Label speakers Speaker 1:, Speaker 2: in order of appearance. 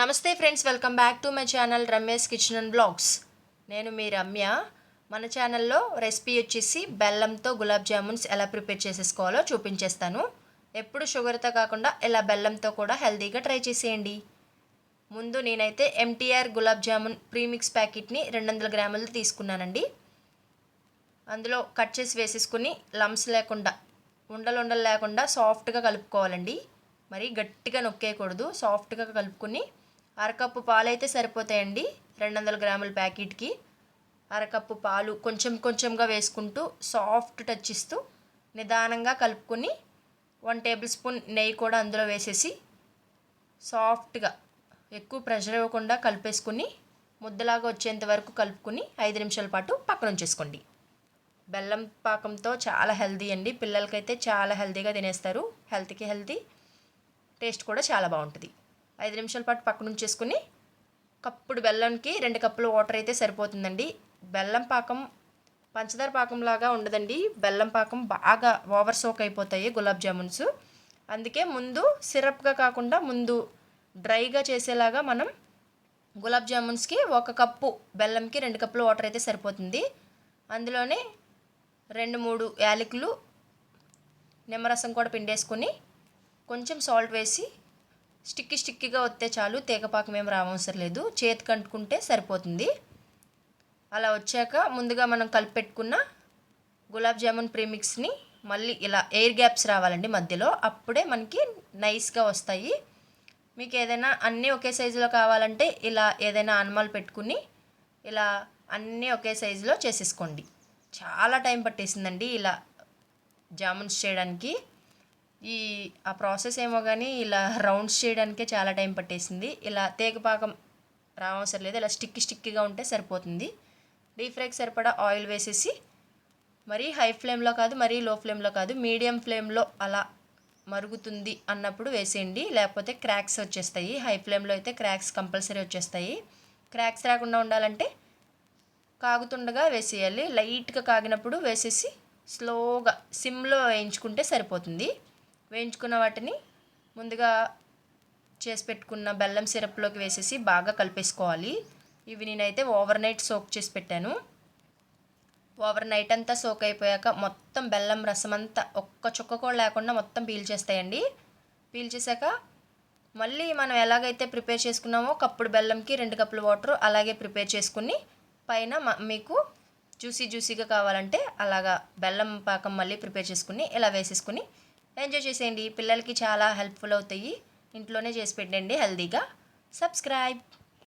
Speaker 1: నమస్తే friends welcome back to my channel Ramesh kitchen and blogs. నేను మీ రమ్య. మన ఛానల్లో రెసిపీ వచ్చేసి బెల్లంతో గులాబ్ జామున్స్ ఎలా ప్రిపేర్ చేసేసుకోవాలో చూపించేస్తాను. ఎప్పుడు షుగర్తో కాకుండా ఇలా బెల్లంతో కూడా హెల్తీగా ట్రై చేసేయండి. ముందు నేనైతే ఎంటీఆర్ గులాబ్ జామున్ ప్రీమిక్స్ ప్యాకెట్ని రెండు వందల గ్రాములు తీసుకున్నానండి. అందులో కట్ చేసి వేసేసుకుని లమ్స్ లేకుండా ఉండలు ఉండలు లేకుండా సాఫ్ట్గా కలుపుకోవాలండి. మరి గట్టిగా నొక్కేయకూడదు సాఫ్ట్గా కలుపుకొని అరకప్పు పాలు అయితే సరిపోతాయండి. రెండు వందల గ్రాముల ప్యాకెట్కి అరకప్పు పాలు కొంచెం కొంచెంగా వేసుకుంటూ సాఫ్ట్ టచ్ ఇస్తూ నిదానంగా కలుపుకొని వన్ టేబుల్ స్పూన్ నెయ్యి కూడా అందులో వేసేసి సాఫ్ట్గా ఎక్కువ ప్రెషర్ ఇవ్వకుండా కలిపేసుకుని ముద్దలాగా వచ్చేంత వరకు కలుపుకుని ఐదు నిమిషాల పాటు పక్కన ఉంచేసుకోండి. బెల్లం పాకంతో చాలా హెల్తీ అండి. పిల్లలకైతే చాలా హెల్తీగా తినేస్తారు. హెల్త్కి హెల్తీ. టేస్ట్ కూడా చాలా బాగుంటుంది. ఐదు నిమిషాల పాటు పక్కన ఉంచేసుకుని కప్పుడు బెల్లంకి రెండు కప్పులు వాటర్ అయితే సరిపోతుందండి. బెల్లం పాకం పంచదార పాకంలాగా ఉండదండి. బెల్లం పాకం బాగా ఓవర్ సోక్ అయిపోతాయి గులాబ్ జామున్స్. అందుకే ముందు సిరప్గా కాకుండా ముందు డ్రైగా చేసేలాగా మనం గులాబ్ జామున్స్కి ఒక కప్పు బెల్లంకి రెండు కప్పులు వాటర్ అయితే సరిపోతుంది. అందులోనే రెండు మూడు యాలకులు నిమ్మరసం కూడా పిండేసుకొని కొంచెం సాల్ట్ వేసి స్టిక్కి స్టిక్కిగా వస్తే చాలు తీగపాకం ఏం రావసరం లేదు చేతికి కంటుకుంటే సరిపోతుంది. అలా వచ్చాక ముందుగా మనం కలిపెట్టుకున్న గులాబ్ జామున్ ప్రీమిక్స్ని మళ్ళీ ఇలా ఎయిర్ గ్యాప్స్ రావాలండి మధ్యలో. అప్పుడే మనకి నైస్గా వస్తాయి. మీకు ఏదైనా అన్నీ ఒకే సైజులో కావాలంటే ఇలా ఏదైనా అనుమాలు పెట్టుకుని ఇలా అన్నీ ఒకే సైజులో చేసేసుకోండి. చాలా టైం పట్టేసిందండి ఇలా జామున్స్ చేయడానికి. ఈ ఆ ప్రాసెస్ ఏమో కానీ ఇలా రౌండ్స్ చేయడానికే చాలా టైం పట్టేసింది. ఇలా తేగపాకం రావసరం లేదు. ఇలా స్టిక్కి స్టిక్కిగా ఉంటే సరిపోతుంది. డీప్ ఫ్రైకి సరిపడా ఆయిల్ వేసేసి మరీ హై ఫ్లేమ్లో కాదు మరీ లో ఫ్లేమ్లో కాదు మీడియం ఫ్లేమ్లో అలా మరుగుతుంది అన్నప్పుడు వేసేయండి. లేకపోతే క్రాక్స్ వచ్చేస్తాయి. హై ఫ్లేమ్లో అయితే క్రాక్స్ కంపల్సరీ వచ్చేస్తాయి. క్రాక్స్ రాకుండా ఉండాలంటే కాగుతుండగా వేసేయాలి. లైట్గా కాగినప్పుడు వేసేసి స్లోగా సిమ్లో వేయించుకుంటే సరిపోతుంది. వేయించుకున్న వాటిని ముందుగా చేసి పెట్టుకున్న బెల్లం సిరప్లోకి వేసేసి బాగా కలిపేసుకోవాలి. ఇవి నేనైతే ఓవర్ నైట్ సోక్ చేసి పెట్టాను. ఓవర్ నైట్ అంతా సోక్ అయిపోయాక మొత్తం బెల్లం రసం అంతా ఒక్క చుక్క కూడా లేకుండా మొత్తం పీల్చేస్తాయండి పీల్చేసాక మళ్ళీ మనం ఎలాగైతే ప్రిపేర్ చేసుకున్నామో కప్పుడు బెల్లంకి రెండు కప్పుల వాటర్ అలాగే ప్రిపేర్ చేసుకుని పైన మీకు జ్యూసీ జ్యూసీగా కావాలంటే అలాగా బెల్లం పాకం మళ్ళీ ప్రిపేర్ చేసుకుని ఇలా వేసేసుకుని ఎంజాయ్ చేసేయండి. పిల్లలకి చాలా హెల్ప్ఫుల్ అవుతాయి. ఇంట్లోనే చేసి పెట్టండి హెల్తీగా. సబ్స్క్రైబ్.